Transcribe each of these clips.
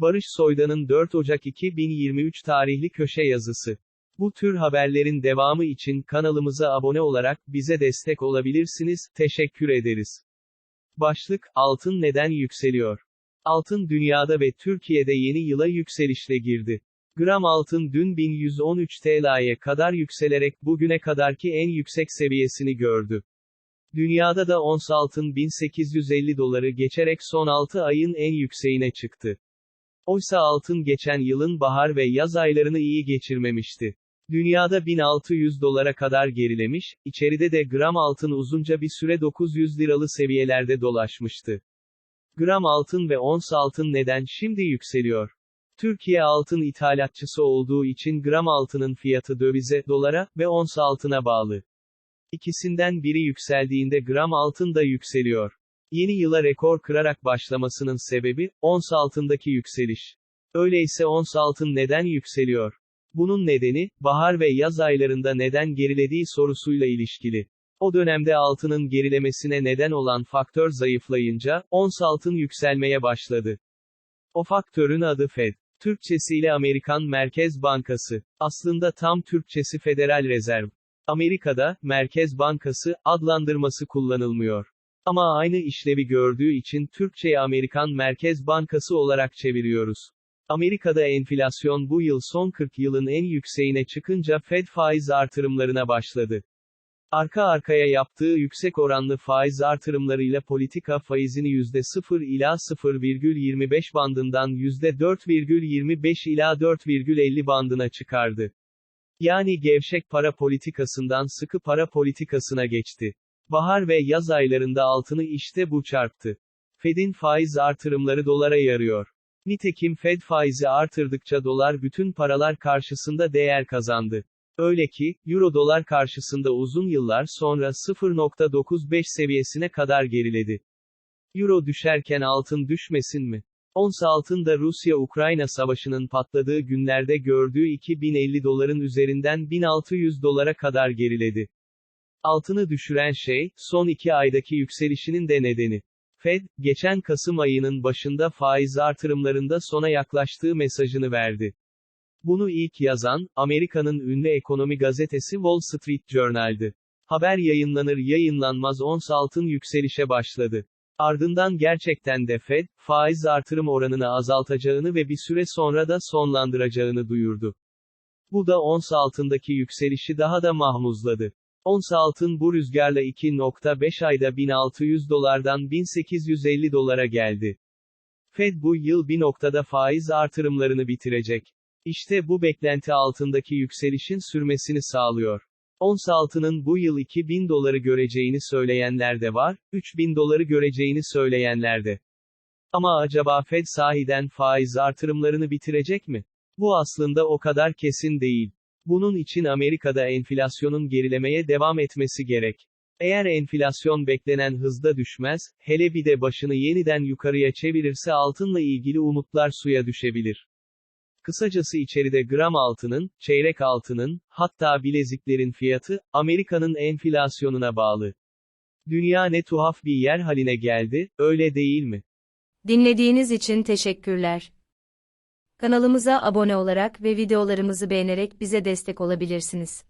Barış Soydan'ın 4 Ocak 2023 tarihli köşe yazısı. Bu tür haberlerin devamı için kanalımıza abone olarak bize destek olabilirsiniz. Teşekkür ederiz. Başlık: Altın neden yükseliyor? Altın dünyada ve Türkiye'de yeni yıla yükselişle girdi. Gram altın dün 1113 TL'ye kadar yükselerek bugüne kadarki en yüksek seviyesini gördü. Dünyada da ons altın 1850 doları geçerek son 6 ayın en yükseğine çıktı. Oysa altın geçen yılın bahar ve yaz aylarını iyi geçirmemişti. Dünyada 1600 dolara kadar gerilemiş, içeride de gram altın uzunca bir süre 900 liralı seviyelerde dolaşmıştı. Gram altın ve ons altın neden şimdi yükseliyor? Türkiye altın ithalatçısı olduğu için gram altının fiyatı dövize, dolara ve ons altına bağlı. İkisinden biri yükseldiğinde gram altın da yükseliyor. Yeni yıla rekor kırarak başlamasının sebebi, ons altındaki yükseliş. Öyleyse ons altın neden yükseliyor? Bunun nedeni, bahar ve yaz aylarında neden gerilediği sorusuyla ilişkili. O dönemde altının gerilemesine neden olan faktör zayıflayınca, ons altın yükselmeye başladı. O faktörün adı Fed. Türkçesiyle Amerikan Merkez Bankası. Aslında tam Türkçesi Federal Rezerv. Amerika'da, Merkez Bankası, adlandırması kullanılmıyor. Ama aynı işlevi gördüğü için Türkçe'ye Amerikan Merkez Bankası olarak çeviriyoruz. Amerika'da enflasyon bu yıl son 40 yılın en yükseğine çıkınca Fed faiz artırımlarına başladı. Arka arkaya yaptığı yüksek oranlı faiz artırımlarıyla politika faizini %0 ila 0,25 bandından %4,25 ila 4,50 bandına çıkardı. Yani gevşek para politikasından sıkı para politikasına geçti. Bahar ve yaz aylarında altını işte bu çarptı. Fed'in faiz artırımları dolara yarıyor. Nitekim Fed faizi artırdıkça dolar bütün paralar karşısında değer kazandı. Öyle ki, euro dolar karşısında uzun yıllar sonra 0.95 seviyesine kadar geriledi. Euro düşerken altın düşmesin mi? Ons altın da Rusya-Ukrayna savaşının patladığı günlerde gördüğü 2050 doların üzerinden 1600 dolara kadar geriledi. Altını düşüren şey, son iki aydaki yükselişinin de nedeni. Fed, geçen Kasım ayının başında faiz artırımlarında sona yaklaştığı mesajını verdi. Bunu ilk yazan, Amerika'nın ünlü ekonomi gazetesi Wall Street Journal'dı. Haber yayınlanır yayınlanmaz ons altın yükselişe başladı. Ardından gerçekten de Fed, faiz artırım oranını azaltacağını ve bir süre sonra da sonlandıracağını duyurdu. Bu da ons altındaki yükselişi daha da mahmuzladı. Ons altın bu rüzgarla 2.5 ayda 1600 dolardan 1850 dolara geldi. Fed bu yıl bir noktada faiz artırımlarını bitirecek. İşte bu beklenti altındaki yükselişin sürmesini sağlıyor. Ons altının bu yıl 2000 doları göreceğini söyleyenler de var, 3000 doları göreceğini söyleyenler de. Ama acaba Fed sahiden faiz artırımlarını bitirecek mi? Bu aslında o kadar kesin değil. Bunun için Amerika'da enflasyonun gerilemeye devam etmesi gerek. Eğer enflasyon beklenen hızda düşmez, hele bir de başını yeniden yukarıya çevirirse altınla ilgili umutlar suya düşebilir. Kısacası içeride gram altının, çeyrek altının, hatta bileziklerin fiyatı, Amerika'nın enflasyonuna bağlı. Dünya ne tuhaf bir yer haline geldi, öyle değil mi? Dinlediğiniz için teşekkürler. Kanalımıza abone olarak ve videolarımızı beğenerek bize destek olabilirsiniz.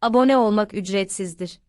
Abone olmak ücretsizdir.